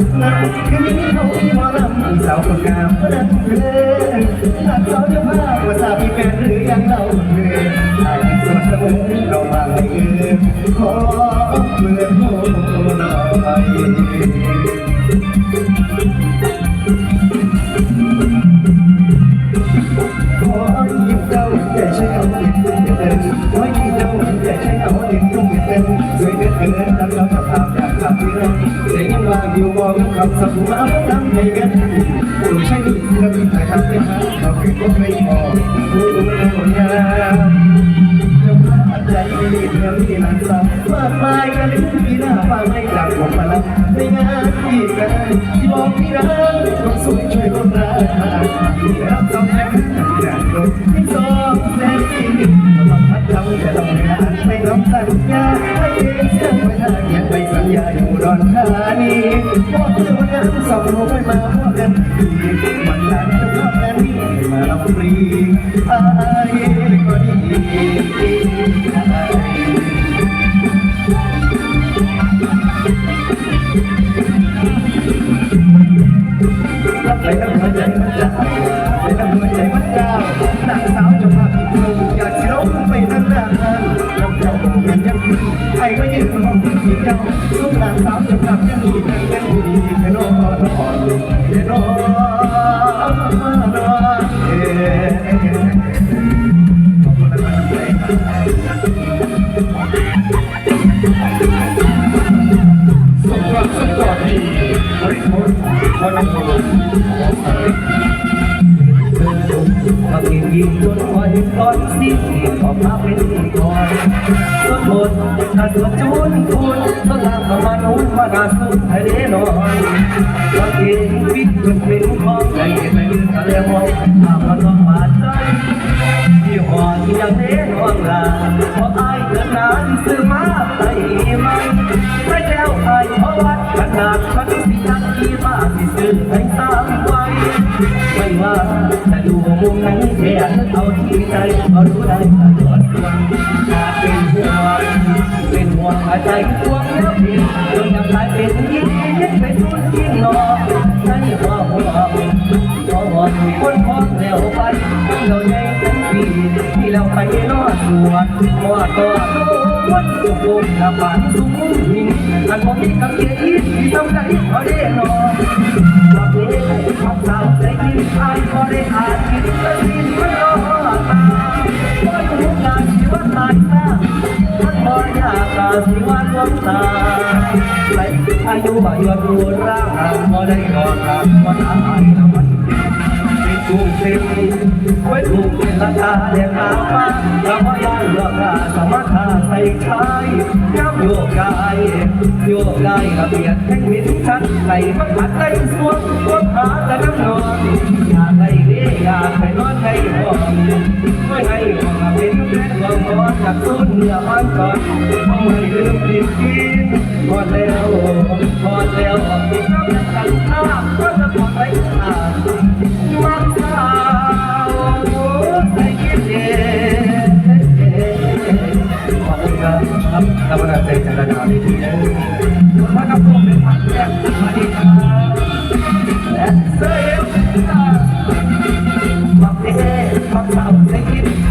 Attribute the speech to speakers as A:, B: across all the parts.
A: สาวจะพาว่าสามีแฟนหรือยังเราเธอหากสดเสมอเรามาให้เออขอเมื่อโหน่อย องคำสับมาทำให้กันผู้ใช้ดีเราไม่เคยทำให้หาเราคือก็ไม่พอผู้ดูแลงามจะพาใจดีเรื่องที่นั้นซ้ำมากมายกันที่หน้าฟังให้จากผมมาแล้วในงานที่กันที่บอกพี่รักต้องสวยช่วยคนรักที่รับสำแดงที่ด่านลงที่สองแสนสี่ต้องพัดเราจะต้องงานไม่ต้องสัญญาให้ ญาอยู่รอนธานีบอกเจ้านั้นสองโมไม่มาพบกันทีมันนั้นพบกันมาเราฟรีอายก็ดีรับไปทั้งหัวใจมันจะไปทั้งหัวใจมันก้าวนางสาวจะพาพี่ลงอยากสิลงไปนั่งนานเราเจ้าเห็นยังใครก็ยืน มองพี่เจ้าลูกนางสาวจะกลับยังดียังดีแค่นอนนอนแค่นอนนอนเอ๊ขอบคุณนะครับ
B: สมรักสมกอดดีบริโภควัน
A: มาเพียงยิงจนคอยตอนสิ้นขอพาเป็นที่คอยสวดมนต์ถ้าสวจุนคุณต้องลาพมาณนุมานาสุให้เดนอนมาเพียงวิจนเป็นของใจไปยืนทะเลมองถามมันต้องบาใจที่หอนยังเดนอนลาเพราะอายเกินนานซื้อมาไปไมันไม่แล้วอายเพราะวัดขนาดมันสิทักที่มาสิซื้อให้สาม ไม่ว่าจะดูมุมไหนแค่เอาที่ใจก็รู้ได้ตลอดวันหากเป็นห่วงเป็นห่วงหัวใจห่วงแล้วเพียงจนยังกลายเป็นยิ่งยิ่งเป็นรุ่นยิ่งหลอกใช่ว่าห่วงพอหมดคนพร้อมแล้วไปเราใหญ่ทั้งปีที่เราไปรอดสวนมอดตัววันสุขุมละปานสูงหินอันบ่มีคำเกียรติที่ต้องใจพอได้นอน อกเลยคำสาวใจกินทานพอได้อ่านคิดก็สิ้นมันรอตาว่าทุกอย่างชีวิตตายซะมันพอยากกาสิวันลมตาใส่อายุบ่ยอดร่างพอได้รอทางวันอายละมันเป็นกรุงเทพไว้ถูกเป็นราคาเรียกหาฟ้าเราพยายามราคาสมรรถาใส่ชายย้ำโยกกายโยกได้ระเบียดแห่งมิตรชัดไหลมันหัดได้สวง อยากได้เลี้ยอยากไปนอนให้ห้องไม่ให้ห้องเป็นแม่หลวงพ่อจากสุนเนื้ออ่อนก่อนไม่ลืมกินกินพอแล้วพอแล้วติดน้ำกันข้าก็จะพอไปหามักสาวใส่กินเองขอบคุณครับแล้วก็น่าใจจะระดันี้นะ
B: มากับผมเป็นพันแรกมาดีครับ
A: และเซล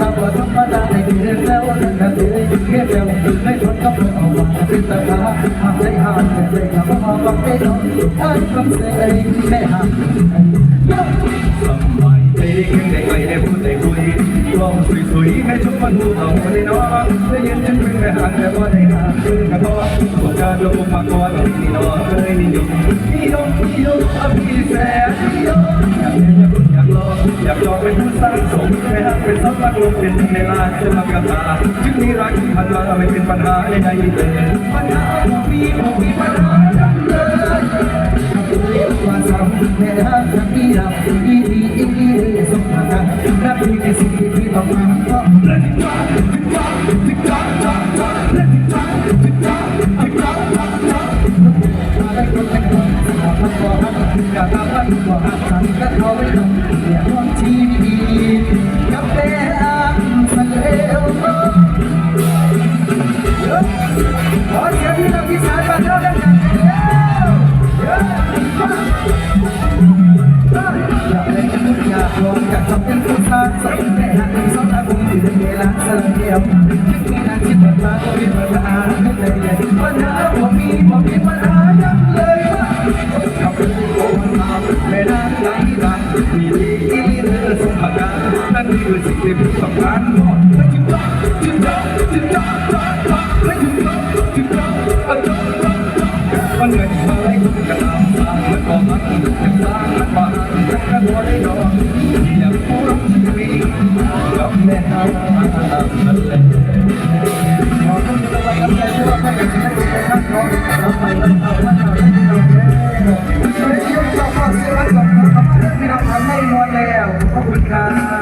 A: ทำว่า
B: ธรรมดาในเรื่องแล้วนั่นเลยเพียงเดียวไม่ทนก็เพื่อเอามาเป็นตาหากใจห่างใจหาบมาบังเอิญท่านคำเสยไม่หาง
A: สบายใจได้แค่ได้ไกลได้พูดได้คุย ลองสวยๆให้ชมมันดูเอาได้น้องได้ยินฉันเป็นแม่หันแต่ว่าได้หาคือกันเพราะการลงมาก่อนนี่น้องเคยนิยมนิยมนิยมอภิแสนนิยมอยากเรียนอยากรู้อยากลองอยากจองเป็นผู้สร้างสมแม่หักเป็นสักลักลงเป็นในลานจะมากระตาจึงมีรักที่ผ่านมาไม่เป็นปัญหาใดๆเลยปัญหาของพี่ของพี่ปัญหาจังเลย
B: ว่าส ที่เป็นเวลาสลับเดียวมีงานที่เปิดมาก็มีปัญหาไม่เลยใหญ่ปัญหาบ่ามีบ่ามีปัญหายังเลยว่าขับเป็นผู้คนมาไม่นานไหลหลังมีดีเรือสมการ
A: นั่นคือสิ่งที่ผมต้องการหมดไม่จึงต้องจึงต้องจึงต้องและจึงต้องจึงต้องอันต้องมันเงินมาให้คุณกระทำสร้างมันก็มันจะสร้างมันมาจะกระโดดได้ดอก
B: ขอบคุณครับ